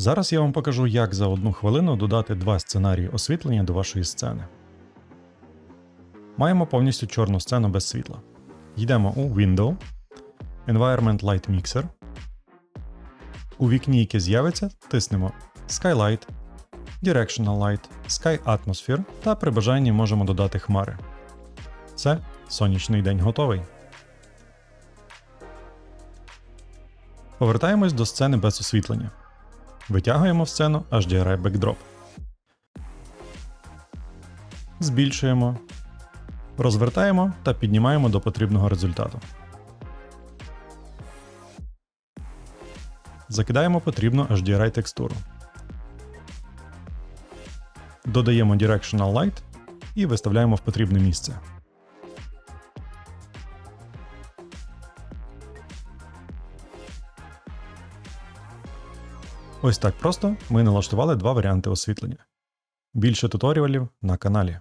Зараз я вам покажу, як за одну хвилину додати два сценарії освітлення до вашої сцени. Маємо повністю чорну сцену без світла. Йдемо у Window, Environment Light Mixer. У вікні, яке з'явиться, тиснемо Skylight, Directional Light, Sky Atmosphere та при бажанні можемо додати хмари. Все, сонячний день готовий. Повертаємось до сцени без освітлення. Витягуємо в сцену HDRI Backdrop. Збільшуємо, розвертаємо та піднімаємо до потрібного результату. Закидаємо потрібну HDRI текстуру. Додаємо Directional Light і виставляємо в потрібне місце. Ось так просто ми налаштували два варіанти освітлення. Більше туторіалів на каналі.